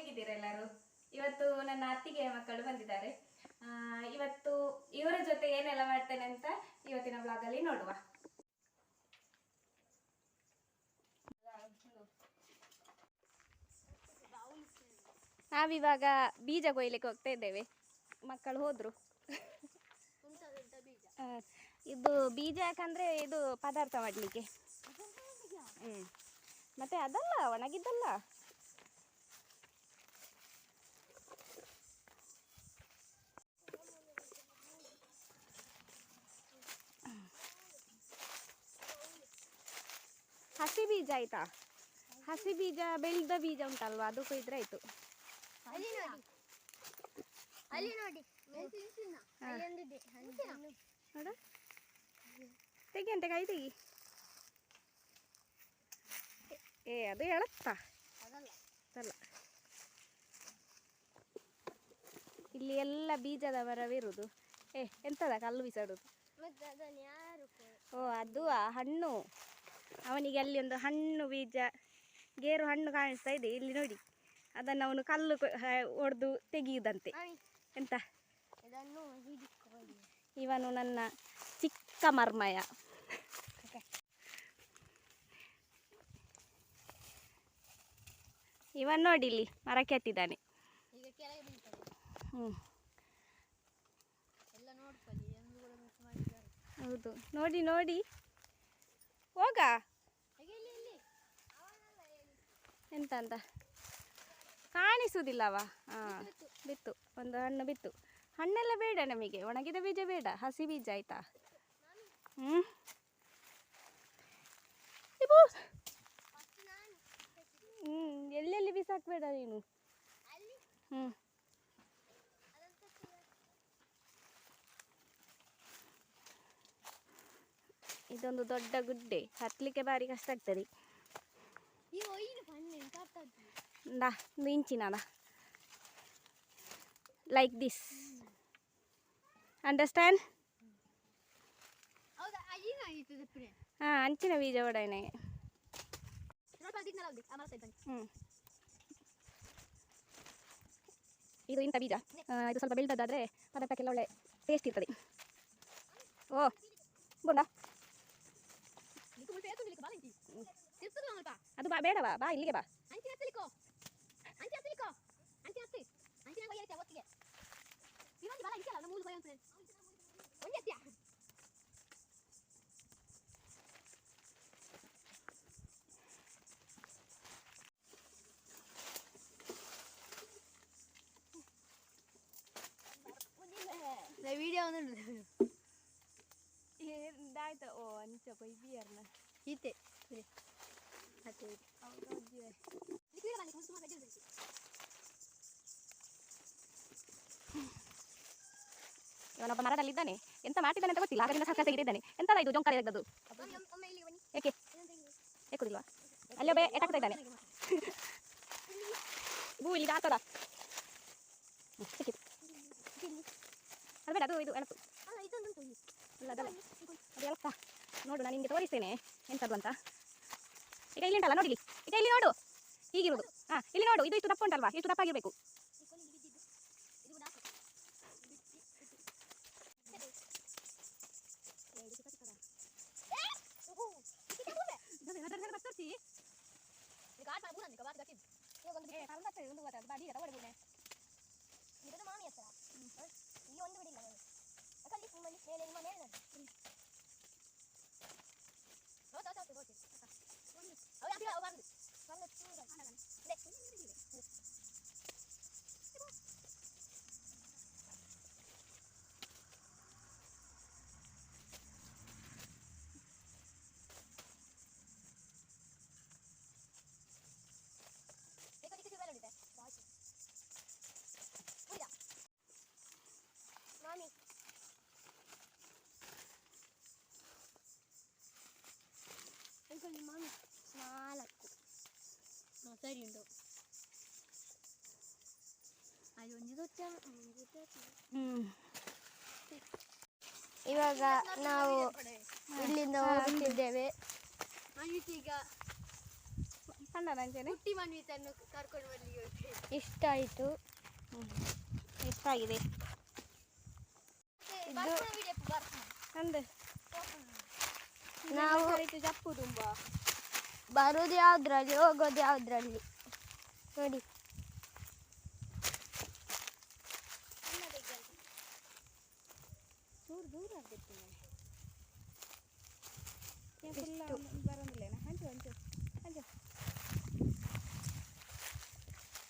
ಹೇಗಿದ್ದೀರಾ ಎಲ್ಲರೂ? ಇವತ್ತು ನನ್ನ ಅತ್ತಿಗೆಯ ಮಕ್ಕಳು ಬಂದಿದ್ದಾರೆ. ಆ, ಇವತ್ತು ಇವರ ಜೊತೆ ಏನೆಲ್ಲ ಮಾಡ್ತೇನೆ ಅಂತ ಇವತ್ತಿನ ಅಲ್ಲಿ ನೋಡುವ. ನಾವಿವಾಗ ಬೀಜ ಕೊಯ್ಲಿಕ್ಕೆ ಹೋಗ್ತಾ ಇದ್ದೇವೆ. ಮಕ್ಕಳು ಹೋದ್ರು. ಇದು ಬೀಜ ಯಾಕಂದ್ರೆ ಇದು ಪದಾರ್ಥ ಮಾಡ್ಲಿಕ್ಕೆ. ಹ್ಮ್. ಮತ್ತೆ ಅದಲ್ಲ ಒಣಗಿದ್ದಲ್ಲ. ಹಸಿ ಬೀಜ ಆಯ್ತಾ? ಹಸಿ ಬೀಜ ಬೆಳೆದ ಬೀಜ ಉಂಟಲ್ವಾ? ಅದು ಕೊಯ್ದ್ರೆ ಆಯ್ತು. ಅಲ್ಲಿ ನೋಡಿ. ಅಲ್ಲಿ ನೋಡಿ. ಅಲ್ಲಿ ಒಂದಿದೆ. ಹಣ್ಣು. ನೋಡ. ತೆಗಿ ಅಂತ ಕೈ ತೆಗಿ. ಏ ಅದು ಅದಲ್ಲ. ಅದಲ್ಲ. ಇಲ್ಲಿ ಎಲ್ಲ ಬೀಜದ ಮರವಿರುವುದು ಏ ಎಂತದ? ಕಲ್ಲು ಬಿಸಾಡುದು. ಓ ಅದು ಆ ಹಣ್ಣು. ಅವನಿಗೆ ಅಲ್ಲಿ ಒಂದು ಹಣ್ಣು ಬೀಜ ಗೇರು ಹಣ್ಣು ಕಾಣಿಸ್ತಾ ಇದೆ ಇಲ್ಲಿ ನೋಡಿ. ಅದನ್ನು ಅವನು ಕಲ್ಲು ಹೊಡೆದು ತೆಗೆಯುವುದಂತೆ ಎಂತ? ಇವನು ನನ್ನ ಚಿಕ್ಕ ಮರ್ಮಯ. ಇವನ್ ನೋಡಿ ಇಲ್ಲಿ ಮರ ಹತ್ತಿದ್ದಾನೆ ಹ್ಞೂ ಕೂಡ ಹೌದು. ನೋಡಿ ನೋಡಿ. ಹೋಗ? ಎಂತ ಅಂತ? ಕಾಣಿಸುವುದಿಲ್ಲವ? ಹಾಂ ಬಿತ್ತು ಒಂದು ಹಣ್ಣು ಬಿತ್ತು. ಹಣ್ಣೆಲ್ಲ ಬೇಡ ನಮಗೆ. ಒಣಗಿದ ಬೀಜ ಬೇಡ. ಹಸಿ ಬೀಜ ಆಯ್ತಾ? ಹ್ಞೂ ಹ್ಞೂ ಎಲ್ಲೆಲ್ಲಿ ಬಿಸಾಕ್ಬೇಡ ನೀನು? ಹ್ಞೂ ಇದೊಂದು ದೊಡ್ಡ ಗುಡ್ಡೆ. ಹತ್ತಲಿಕ್ಕೆ ಭಾರಿ ಕಷ್ಟ ಆಗ್ತದೆ. ನಾ ಇಂಚಿನ ಲೈಕ್ ದಿಸ್ ಅಂಡರ್ಸ್ಟ್ಯಾಂಡ್ ಹಾಂ ಅಂಚಿನ ಬೀಜ ಕೂಡ ಹ್ಞೂ ಇದು ಇಂಥ ಬೀಜ. ಇದು ಸ್ವಲ್ಪ ಬೆಳೆದದ್ದಾದರೆ ಪದಾರ್ಥಕ್ಕೆಲ್ಲ ಒಳ್ಳೆ ಟೇಸ್ಟ್ ಇರ್ತದೆ. ಓ ಬೋಂಡ? ಅದು ಬಾ ಬೇಡವಾ ಬಾ ಇಲ್ಲಿಗೆ ಬಾ ಅಂಚಿ ಹತ್ತಲಿಕ್ಕೋ ಅಂಚಿ ಹತ್ತಲಿಕ್ಕೋ ಅಂಚಿ ಹತ್ತಿ ಅಂಚಿನ ಈತೆ ಮಾಡಿ ಇವನೊಬ್ಬ ಮರದಲ್ಲಿದ್ದಾನೆ ಎಂತ ಮಾಡ್ತಿದ್ದಾನೆ ಅಂತ ಗೊತ್ತಿಲ್ಲ. ಅದರಿಂದ ಸರ್ಕಾರ ತೆಗೆದಿದ್ದಾನೆ. ಎಂತದ ಇದು ಜೊಂಕಾಲ ತೆಗೆದದ್ದು? ಇಲ್ಲಿಗೆ ಏಕೆ? ಏಕುದಿಲ್ವಾ? ಅಲ್ಲಿ ಒಬ್ಬ ಎಟಾಕ್ತಾ ಇದ್ದಾನೆ. ಭೂ ಇಲ್ಲಿ ಆಗ್ತದ ಅದು ಬೇಡ ಅದು ಇದು ಎಳಪು ಅಲ್ಲ ಅದಲ್ಲ. ಅದು ಎಳತ್ತ ನೋಡು ನಾನು ನಿಮಗೆ ತೋರಿಸ್ತೇನೆ. ಎಂಥದ್ದು ಅಂತ? ಈಗ ಇಲ್ಲಿ ಉಂಟಲ್ಲ ನೋಡಿ ಇಲ್ಲಿ ಈಗ ಇಲ್ಲಿ ನೋಡು. ಹೀಗಿರುವುದು. ಹಾಂ ಇಲ್ಲಿ ನೋಡು. ಇದು ಇಷ್ಟು ದಪ್ಪ ಉಂಟಲ್ವಾ ಇಷ್ಟು ದಪ್ಪ ಆಗಿರ್ಬೇಕು ಇದು ಕೂಡ ಹಾಕು. ಏ! ಓಹೋ, ಇದಕ್ಕೆ ಮೂಲೆ. ಈಗ ಆಟ ಮಾಡಿ ಬೂರನ್ನಿಕ, ಬಾಕಿ ಗಟ್ಟಿ. ಇವಾಗ ಒಂದು ಬಿಡಿ. ಇದನ್ನು ಮಾಮಿ ಹತ್ರ. ಹ? ಇಲ್ಲಿ ಒಂದು ಬಿಡಿಲ್ಲ ನಾನು. ಯಾಕಲ್ಲಿ ನಿಮ್ಮಲ್ಲಿ ಮೇಲೆ ನಿಮ್ಮ ಮೇಲೆ ನಾನು. ಹೌದು, ಹೌದು, ಹೌದು, ಹೌದು. ಅವು ಯಾಕೆ ಅವು ಬರುದು? ಸಣ್ಣ ಚೂರು. ಇದೆ. ಇದೆ. Ecco di che bello di te. Dai. Uia. Mami. Eccoli mami. ನಾಲ್ಕು ಹ್ಞೂ ಇವಾಗ ನಾವು ಇಲ್ಲಿಂದ ಹೋಗುತ್ತಿದ್ದೇವೆ ಈಗ ಕಂಡ ನಂಚೇನೆ ಹುಟ್ಟಿ ಮನ್ವಿತನ್ನು ಕರ್ಕೊಂಡು ಬರ್ಲಿಕ್ಕೆ ಇಷ್ಟ ಆಯ್ತು ಇಷ್ಟ ಆಗಿದೆ ನಾವು ಜಪ್ಪು ತುಂಬ ಬರೋದು ಯಾವ್ದ್ರಲ್ಲಿ ಹೋಗೋದು ಯಾವ್ದ್ರಲ್ಲಿ? ನೋಡಿ. ದೂರ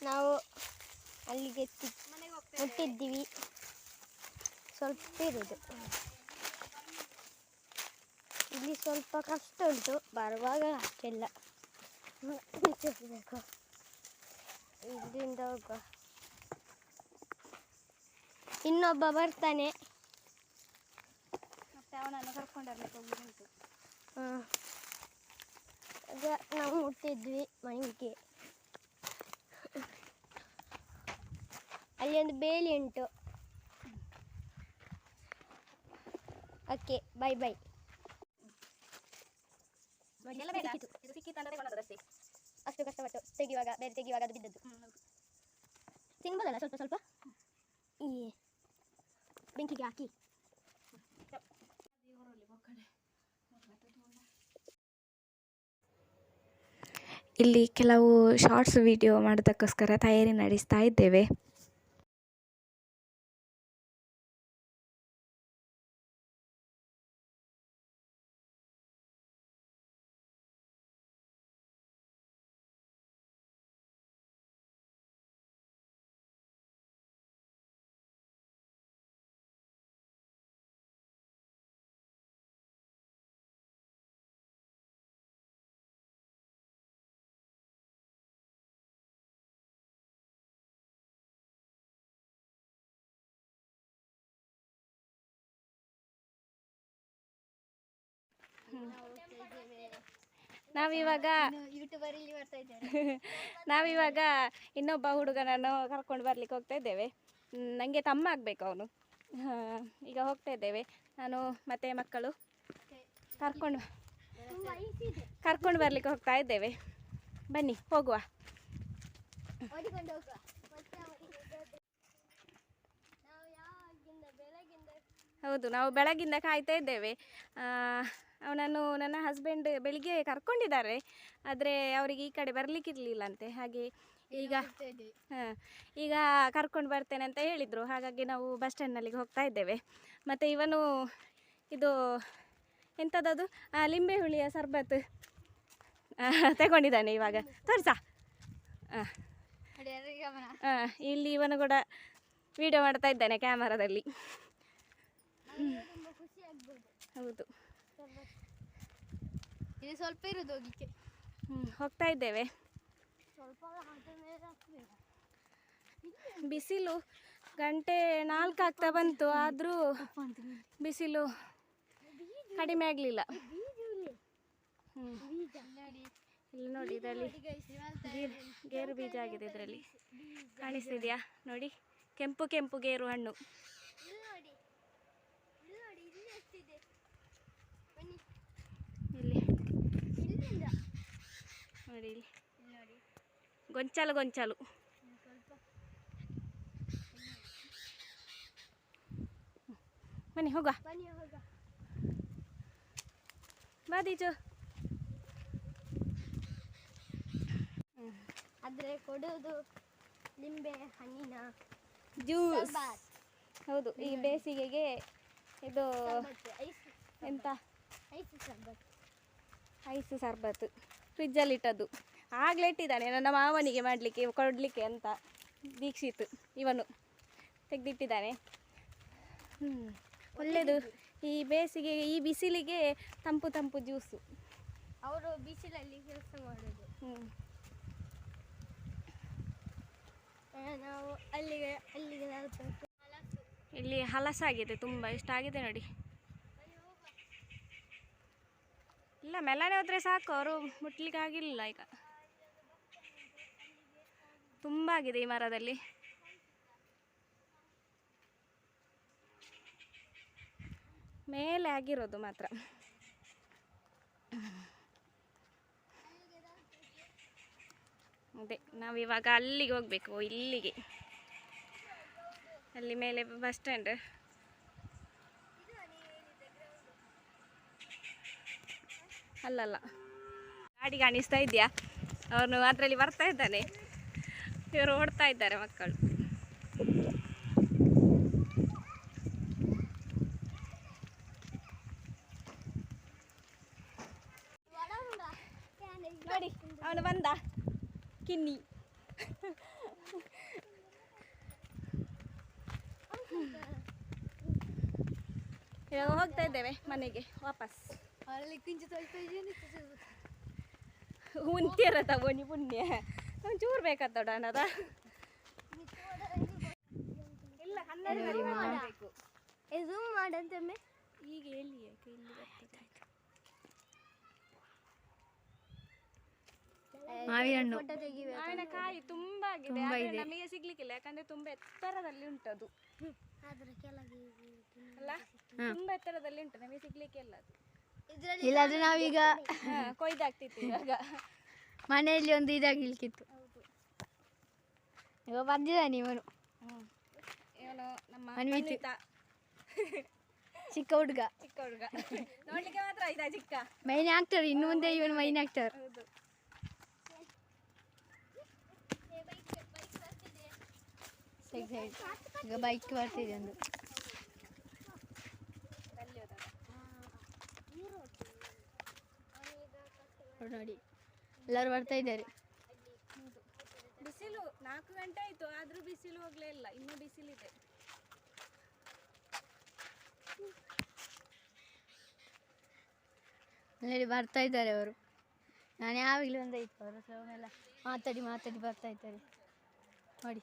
ನಾವು ಅಲ್ಲಿಗೆ ಮುಟ್ಟಿದ್ದೀವಿ ಸ್ವಲ್ಪ ಇರುದು. ಇಲ್ಲಿ ಸ್ವಲ್ಪ ಕಷ್ಟ ಉಂಟು ಬರುವಾಗ ಅಷ್ಟೆಲ್ಲ ಬೇಕು ಇಲ್ಲಿಂದ ಹೋಗುವ. ಇನ್ನೊಬ್ಬ ಬರ್ತಾನೆ. ಮತ್ತೆ ಅವನನ್ನು ಕರ್ಕೊಂಡರ್ಲಿಕ್ಕೆ ಹೋಗುದುಂಟು ಆ. ಆಗ ನಾವು ಮುಟ್ಟಿದ್ವಿ ಮನೆಗೆ. ಅಲ್ಲಿ ಒಂದು ಬೇಲಿ ಉಂಟು. ಓಕೆ ಬೈ ಬೈ ಎಲ್ಲ ಬೇಡ. ಇದು ಸಿಕ್ಕಿತ್ತು ಅಂತ ತಗೊಂಡದಷ್ಟೇ ಅಷ್ಟು. ಕಷ್ಟಪಟ್ಟು ತೆಗೆಯುವಾಗ ಬೇರೆ ತೆಗಿವಾಗ ಅದು ಬಿದ್ದದ್ದು. ತಿನ್ಬೋದಲ್ಲ ಸ್ವಲ್ಪ ಸ್ವಲ್ಪ? ಈ ಬೆಂಕಿಗೆ ಹಾಕಿ. ಇಲ್ಲಿ ಕೆಲವು ಶಾರ್ಟ್ಸ್ ವಿಡಿಯೋ ಮಾಡೋದಕ್ಕೋಸ್ಕರ ತಯಾರಿ ನಡೆಸ್ತಾ ಇದ್ದೇವೆ. ನಾವಿವಾಗ ನಾವಿವಾಗ ಇನ್ನೊಬ್ಬ ಹುಡುಗನನ್ನು ಕರ್ಕೊಂಡು ಬರ್ಲಿಕ್ಕೆ ಹೋಗ್ತಾ ಇದ್ದೇವೆ. ನನಗೆ ತಮ್ಮ ಆಗಬೇಕು ಅವನು. ಈಗ ಹೋಗ್ತಾ ಇದ್ದೇವೆ. ನಾನು ಮತ್ತೆ ಮಕ್ಕಳು ಕರ್ಕೊಂಡು ಕರ್ಕೊಂಡು ಬರ್ಲಿಕ್ಕೆ ಹೋಗ್ತಾ ಇದ್ದೇವೆ. ಬನ್ನಿ, ಹೋಗುವ. ಹೌದು, ನಾವು ಬೆಳಗಿಂದ ಕಾಯ್ತಾ ಇದ್ದೇವೆ. ಅವನನ್ನು ನನ್ನ ಹಸ್ಬೆಂಡ್ ಬೆಳಿಗ್ಗೆ ಕರ್ಕೊಂಡಿದ್ದಾರೆ. ಆದರೆ ಅವರಿಗೆ ಈ ಕಡೆ ಬರಲಿಕ್ಕಿರಲಿಲ್ಲಂತೆ. ಹಾಗೆ ಈಗ ಹಾಂ, ಈಗ ಕರ್ಕೊಂಡು ಬರ್ತೇನೆ ಅಂತ ಹೇಳಿದರು. ಹಾಗಾಗಿ ನಾವು ಬಸ್ ಸ್ಟ್ಯಾಂಡ್ನಲ್ಲಿಗೆ ಹೋಗ್ತಾ ಇದ್ದೇವೆ. ಮತ್ತು ಇವನು ಇದು ಎಂಥದ್ದದು ಲಿಂಬೆ ಹುಳಿಯ ಸರ್ಬತ್. ತಗೊಂಡಿದ್ದಾನೆ ಇವಾಗ. ತೋರಿಸಾ? ಹಾಂ. ಇಲ್ಲಿ ಇವನು ಕೂಡ ವಿಡಿಯೋ ಮಾಡ್ತಾ ಇದ್ದಾನೆ ಕ್ಯಾಮರಾದಲ್ಲಿ ಹೌದು. ಇದು ಸ್ವಲ್ಪ ಇರೋದು ಹೋಗ್ಲಿಕ್ಕೆ. ಹೋಗ್ತಾ ಇದ್ದೇವೆ. ಸ್ವಲ್ಪ ಬಿಸಿಲು ಗಂಟೆ ನಾಲ್ಕು ಆಗ್ತಾ ಬಂತು ಆದರೂ ಬಿಸಿಲು ಕಡಿಮೆ ಆಗಲಿಲ್ಲ. ಇಲ್ಲಿ ನೋಡಿ ಇದರಲ್ಲಿ ಗೇರು ಬೀಜ ಆಗಿದೆ ಇದರಲ್ಲಿ. ಕಾಣಿಸ್ತಿದೆಯಾ? ನೋಡಿ ಕೆಂಪು ಕೆಂಪು ಗೇರು ಹಣ್ಣು ಇಲ್ಲಿ ನೋಡಿ ಇಲ್ಲಿ ನೋಡಿ ಇಲ್ಲಿ ಎಷ್ಟಿದೆ ಬನ್ನಿ ಇಲ್ಲಿ ಇಲ್ಲಿಂದ ನೋಡಿ ಗೊಂಚಲು ಗೊಂಚಲು. ಮನೆ ಸ್ವಲ್ಪ ಬನ್ನಿ ಹೋಗುವ. ಬಾ ಹೋಗ ಬಾದೀಜು ಆದ್ರೆ ಕೊಡುವುದು ಲಿಂಬೆ ಹಣ್ಣಿನ ಜ್ಯೂಸ್. ಹೌದು ಈ ಬೇಸಿಗೆಗೆ ಇದು ಎಂತ? ಐಸ್ ಸರ್ಬತ್ ಐಸ್ ಸರ್ಬತ್. ಫ್ರಿಜ್ಜಲ್ಲಿ ಇಟ್ಟದ್ದು. ಆಗಲೇ ಇಟ್ಟಿದ್ದಾನೆ ನನ್ನ ಮಾವನಿಗೆ ಮಾಡಲಿಕ್ಕೆ ಕೊಡಲಿಕ್ಕೆ ಅಂತ ದೀಕ್ಷಿತ್ ಇವನು ತೆಗೆದಿಟ್ಟಿದ್ದಾನೆ. ಹ್ಞೂ ಒಳ್ಳೆಯದು ಈ ಬೇಸಿಗೆ ಈ ಬಿಸಿಲಿಗೆ ತಂಪು ತಂಪು ಜ್ಯೂಸು. ಅವರು ಬಿಸಿಲಲ್ಲಿ ಕೆಲಸ ಮಾಡೋದು. ನಾವು ಅಲ್ಲಿಗೆ ಅಲ್ಲಿಗೆ ಇಲ್ಲಿ ಹಲಸಾಗಿದೆ ತುಂಬ ಇಷ್ಟಾಗಿದೆ ನೋಡಿ. ಇಲ್ಲ ಮೆಲ್ಲನೆ ಹೋದರೆ ಸಾಕು, ಅವರು ಮುಟ್ಲಿಕ್ಕಾಗಿಲ್ಲ ಈಗ. ತುಂಬ ಆಗಿದೆ ಈ ಮರದಲ್ಲಿ ಮೇಲೆ ಆಗಿರೋದು ಮಾತ್ರ. ಅದೇ ನಾವಿವಾಗ ಅಲ್ಲಿಗೆ ಹೋಗ್ಬೇಕು, ಇಲ್ಲಿಗೆ. ಅಲ್ಲಿ ಮೇಲೆ ಬಸ್ ಸ್ಟ್ಯಾಂಡ್. ಅಲ್ಲಲ್ಲ. ಗಾಡಿ ಕಾಣಿಸ್ತಾ ಇದೆಯಾ ಅವನು ಅದರಲ್ಲಿ ಬರ್ತಾ ಇದ್ದಾನೆ. ಇವರು ಓಡ್ತಾ ಇದ್ದಾರೆ ಮಕ್ಕಳು. ಅವನು ಬಂದ. ಕಿನ್ನಿ. ಇವಾಗ ಹೋಗ್ತಾ ಇದ್ದೇವೆ ಮನೆಗೆ ವಾಪಸ್. ಉಂತಿಯರ ತಗೋನಿ ಪುಣ್ಯ ಒಂಚೂರು ಬೇಕಾದ ಅಣ್ಣದ ಇಲ್ಲ ಹನ್ನೆರಡು ಮಾಡಬೇಕು. ಇದು ಮಾಡಂತಮ್ಮೆ ಈಗ ಎಲ್ಲಿ ಯಾಕೆ ಇಲ್ಲಿ ಬರ್ತದೆ? ಮಾವಿನ ಹಣ್ಣು. ಫೋಟೋ ಮಾವಿನ ಕಾಯಿ ತುಂಬಾ ಆಗಿದೆ. ಆದ್ರೆ ನಮಗೆ ಸಿಗ್ಲಿಕ್ಕಿಲ್ಲ. ಯಾಕಂದ್ರೆ ತುಂಬಾ ಎತ್ತರದಲ್ಲಿ ಉಂಟದು. ಅಲ್ಲ? ತುಂಬಾ ಎತ್ತರದಲ್ಲಿ ಉಂಟು. ನಮಗೆ ಸಿಗ್ಲಿಕ್ಕೆ ಇಲ್ಲ ಅದು. ಇಲ್ಲಾದ್ರೆ ನಾವೀಗ ಕೊಯ್ದಾಗ್ತಿತ್ತು ಇವಾಗ. ಮನೆಯಲ್ಲಿ ಒಂದು ಇದಾಗಿಲ್ಕಿತ್ತು. ಈಗ ಬಂದಿದ್ದಾನೆ ಇವನು. ಇವನು ನಮ್ಮ ಅನ್ವಿತ್. ಚಿಕ್ಕ ಹುಡುಗ. ಚಿಕ್ಕ ಹುಡುಗ. ನೋಡ್ಲಿಕ್ಕೆ ಮಾತ್ರ ಇದ ಚಿಕ್ಕ. ಮೈನ್ ಆಕ್ಟರ್ ಇನ್ನು ಮುಂದೆ ಇವನು ಮೈನ್ ಆಕ್ಟರ್ ಹೌದು. ಸೈಡ್ ಸೈಡ್ ಈಗ ಬೈಕ್ ಬರ್ತಿದೆ ಒಂದು ಅಲ್ಲಿ ಹೋದಾಗ ಅವ್ರು ನೋಡಿ. ಎಲ್ಲರೂ ಬರ್ತಾ ಇದ್ದಾರೆ. ಬಿಸಿಲು ನಾಲ್ಕು ಗಂಟೆ ಆಯ್ತು ಆದರೂ ಬಿಸಿಲು ಹೋಗಲೇ ಇಲ್ಲ ಇನ್ನೂ ಬಿಸಿಲಿದೆ. ನೋಡಿ ಬರ್ತಾ ಇದ್ದಾರೆ ಅವರು. ನಾನು ಯಾವಾಗಲೂ ಒಂದಾಯ್ತು ಇತ್ತು ಹತ್ರ ಅವನ್ನೆಲ್ಲ ಮಾತಾಡಿ ಮಾತಾಡಿ ಬರ್ತಾ ಇದ್ದಾರೆ. ನೋಡಿ.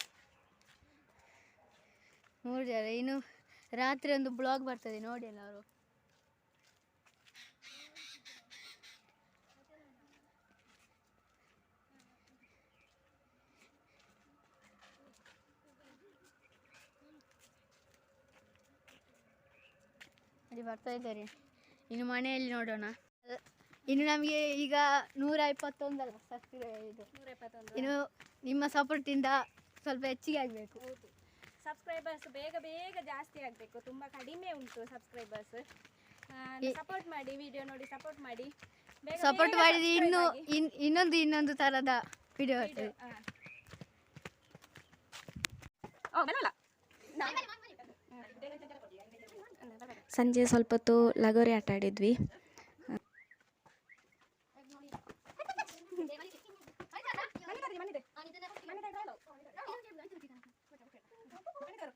ಮೂರು ಜನ ಇನ್ನು ರಾತ್ರಿ ಒಂದು ಬ್ಲಾಗ್ ಬರ್ತದೆ ನೋಡಿ ಅಲ್ಲ ಅವರು ನೋಡಿ ಬರ್ತಾ ಇದ್ದಾರೆ. ಇನ್ನು ಮನೆಯಲ್ಲಿ ನೋಡೋಣ. ಇನ್ನು ನಮಗೆ ಈಗ ನೂರ ಇಪ್ಪತ್ತೊಂದಲ್ಲ ಸಬ್ಸ್ಕ್ರೈಬ್ ಇದು. ನೂರ ಇನ್ನು ನಿಮ್ಮ ಸಪೋರ್ಟಿಂದ ಸ್ವಲ್ಪ ಹೆಚ್ಚಿಗೆ ಆಗಬೇಕು. ಸಬ್ಸ್ಕ್ರೈಬರ್ಸ್ ಬೇಗ ಬೇಗ ಜಾಸ್ತಿ ಆಗಬೇಕು. ತುಂಬ ಕಡಿಮೆ ಉಂಟು ಸಬ್ಸ್ಕ್ರೈಬರ್ಸ್ ಸಪೋರ್ಟ್ ಮಾಡಿ ವಿಡಿಯೋ ನೋಡಿ ಸಪೋರ್ಟ್ ಮಾಡಿ. ಸಪೋರ್ಟ್ ಮಾಡಿ ಮಾಡಿದ್ರೆ ಇನ್ನು ಇನ್ ಇನ್ನೊಂದು ಇನ್ನೊಂದು ತರದ ವಿಡಿಯೋ ಬರ್ತದೆ. ಸಂಜೆ ಸ್ವಲ್ಪ ಹೊತ್ತು ಲಗೋರಿ ಆಟ ಆಡಿದ್ವಿ ಮನೆ ತರ್ರಿ, ಮನೆ ತರ್ರಿ. ಮನೆ ತರ್ರಿ, ಹೇಳು. ಮನೆ ತರು.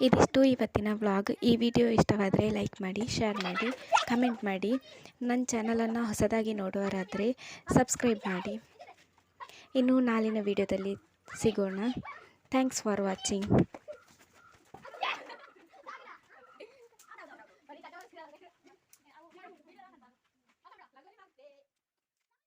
ಇದಿಷ್ಟು ಇವತ್ತಿನ ವ್ಲಾಗ್. ಈ ವಿಡಿಯೋ ಇಷ್ಟವಾದರೆ ಲೈಕ್ ಮಾಡಿ, ಶೇರ್ ಮಾಡಿ, ಕಮೆಂಟ್ ಮಾಡಿ. ನನ್ನ ಚಾನಲನ್ನು ಹೊಸದಾಗಿ ನೋಡುವರಾದರೆ ಸಬ್ಸ್ಕ್ರೈಬ್ ಮಾಡಿ. ಇನ್ನು ನಾಳಿನ ವಿಡಿಯೋದಲ್ಲಿ ಸಿಗೋಣ. Thanks for watching.